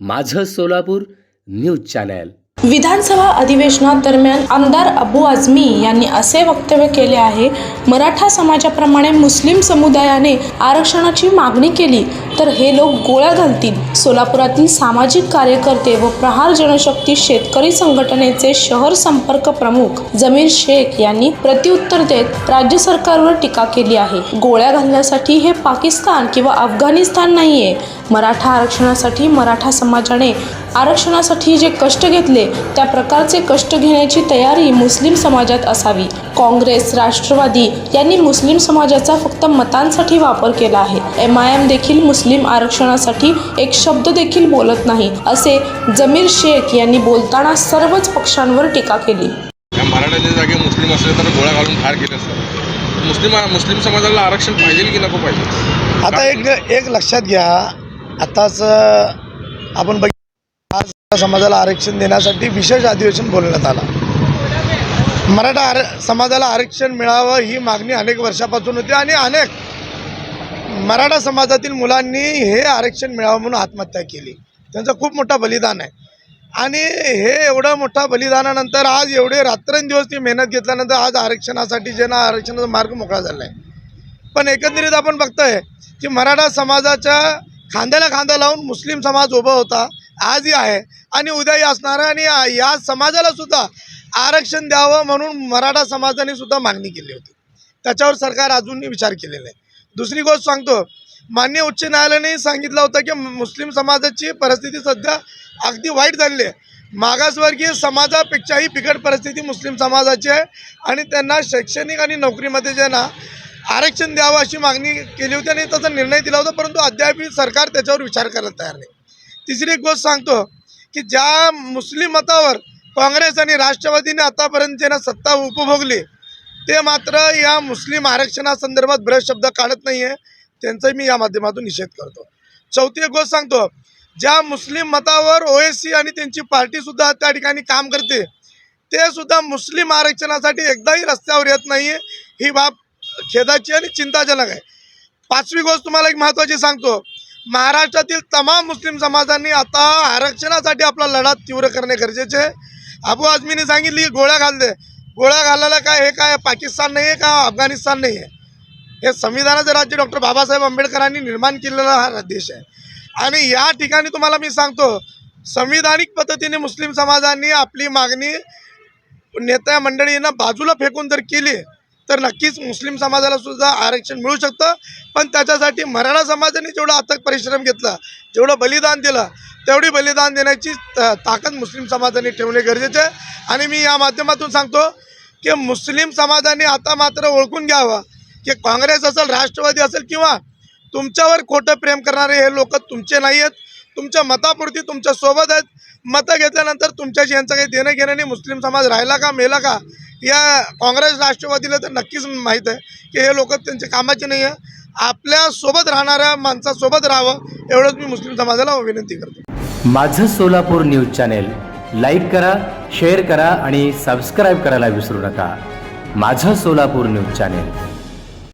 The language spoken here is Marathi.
माझं सोलापूर न्यूज चॅनल. विधानसभा अधिवेशनादरम्यान आमदार अबू आझमी यांनी असे वक्तव्य केले आहे मराठा समाजाप्रमाणे मुस्लिम समुदायाने आरक्षणाची मागणी केली तर हे लोक गोळ्या घालतील. सोलापुरातील सामाजिक कार्यकर्ते व प्रहार जनशक्ती शेतकरी संघटनेचे शहर संपर्क प्रमुख जमीर शेख यांनी प्रत्युत्तर देत राज्य सरकारवर टीका केली आहे. गोळ्या घालण्यासाठी हे पाकिस्तान किंवा अफगाणिस्तान नाहीये. मराठा आरक्षणासाठी मराठा समाजाने आरक्षणासाठी जे कष्ट घेतले त्या प्रकारचे कष्ट घेण्याची तयारी मुस्लिम समाजात असावी. काँग्रेस राष्ट्रवादी यांनी मुस्लिम समाजाचा फक्त मतांसाठी वापर केला आहे. एम आय एम देखील मुस्लिम आरक्षणासाठी एक शब्द देखील बोलत नाही असे जमीर शेख यांनी बोलताना सर्वच पक्षांवर टीका केली. मराठ्याच्या जागी मुस्लिम असले तर गोळ्या घालून ठार केले असतात. मुस्लिम मुस्लिम समाजाला आरक्षण पाहिजे की नको पाहिजे? आता एक एक लक्षात घ्या. आताच आपण बघ आज समाजाला आरक्षण देण्यासाठी विशेष अधिवेशन बोलवण्यात आला. मराठा आर समाजाला आरक्षण मिळावं ही मागणी अनेक वर्षापासून होती आणि अनेक मराठा समाजातील मुलांनी हे आरक्षण मिळावं म्हणून आत्महत्या केली. त्यांचं खूप मोठं बलिदान आहे. आणि हे एवढं मोठं बलिदानानंतर आज एवढे रात्रंदिवस ती मेहनत घेतल्यानंतर आज आरक्षणासाठी जे ना आरक्षणाचा मार्ग मोकळा झाला आहे. पण एकंदरीत आपण बघतोय की मराठा समाजाच्या खांद्याला खांदा लावून मुस्लिम समाज उभा होता आजही आहे आणि उद्याही असणार आहे. आणि या समाजाला सुद्धा आरक्षण द्यावं म्हणून मराठा समाजाने सुद्धा मागणी केली होती. त्याच्यावर सरकार अजूनही विचार केलेला आहे. दुसरी गोष्ट सांगतो मान्य उच्च न्यायालयाने सांगितलं होतं की मुस्लिम समाजाची परिस्थिती सध्या अगदी वाईट झालेली आहे. मागासवर्गीय समाजापेक्षाही बिकट परिस्थिती मुस्लिम समाजाची आहे आणि त्यांना शैक्षणिक आणि नोकरीमध्ये जे ना आरक्षण द्यावं अशी मागणी केली होती आणि त्याचा निर्णय दिला होता परंतु अद्याप सरकार त्याच्यावर विचार करायला तयार नाही. तिसरी एक गोष्ट सांगतो की ज्या मुस्लिम मतावर काँग्रेस आणि राष्ट्रवादीने आतापर्यंत जे ना सत्ता उपभोगली ते मात्र या मुस्लिम आरक्षणासंदर्भात ब्रश शब्द काढत नाही आहे त्यांचाही मी या माध्यमातून निषेध करतो. चौथी एक गोष्ट सांगतो. ज्या मुस्लिम मतावर ओ सी आणि त्यांची पार्टीसुद्धा त्या ठिकाणी काम करते ते सुद्धा मुस्लिम आरक्षणासाठी एकदाही रस्त्यावर येत नाही आहे ही बाब खेदाची आणि चिंताजनक आहे. पाचवी गोष्ट तुम्हाला एक महत्त्वाची सांगतो. महाराष्ट्रातील तमाम मुस्लिम समाजांनी आता आरक्षणासाठी आपला लढा तीव्र करणे गरजेचे आहे. अबू आजमीने सांगितली की गोळ्या घालते गोळ्या घालायला काय हे काय? पाकिस्तान नाही आहे का? अफगाणिस्तान नाही आहे हे संविधानाचं राज्य डॉक्टर बाबासाहेब आंबेडकरांनी निर्माण केलेला हा देश आहे. आणि या ठिकाणी तुम्हाला मी सांगतो संविधानिक पद्धतीने मुस्लिम समाजांनी आपली मागणी नेत्या मंडळींना बाजूला फेकून जर केली तर नक्कीच मुस्लिम समाजाला सुद्धा आरक्षण मिळू शकतं. पण त्याच्यासाठी मराठा समाजाने जेवढा अथक परिश्रम घेतला जेवढं बलिदान दिलं तेवढी बलिदान देण्याची त- ताकद मुस्लिम समाजाने ठेवणे गरजेचे आहे. आणि मी या माध्यमातून सांगतो की मुस्लिम समाजाने आता मात्र ओळखून घ्यावं की काँग्रेस असेल राष्ट्रवादी असेल किंवा तुमच्यावर खोटं प्रेम करणारे हे लोक तुमचे नाही आहेत. तुमच्या मतापुरती तुमच्यासोबत आहेत. मतं घेतल्यानंतर तुमच्याशी यांचं काही देणं घेणं नाही. मुस्लिम समाज राहिला का मेला का? या काँग्रेस राष्ट्रवादीला तर नक्कीच माहीत आहे की हे लोक त्यांचे कामाचे नाही आहे. आपल्यासोबत राहणाऱ्या माणसासोबत राहावं एवढंच मी मुस्लिम समाजाला विनंती करतो. माझं सोलापूर न्यूज चॅनेल लाईक करा शेअर करा आणि सबस्क्राईब करायला विसरू नका. माझं सोलापूर न्यूज चॅनेल.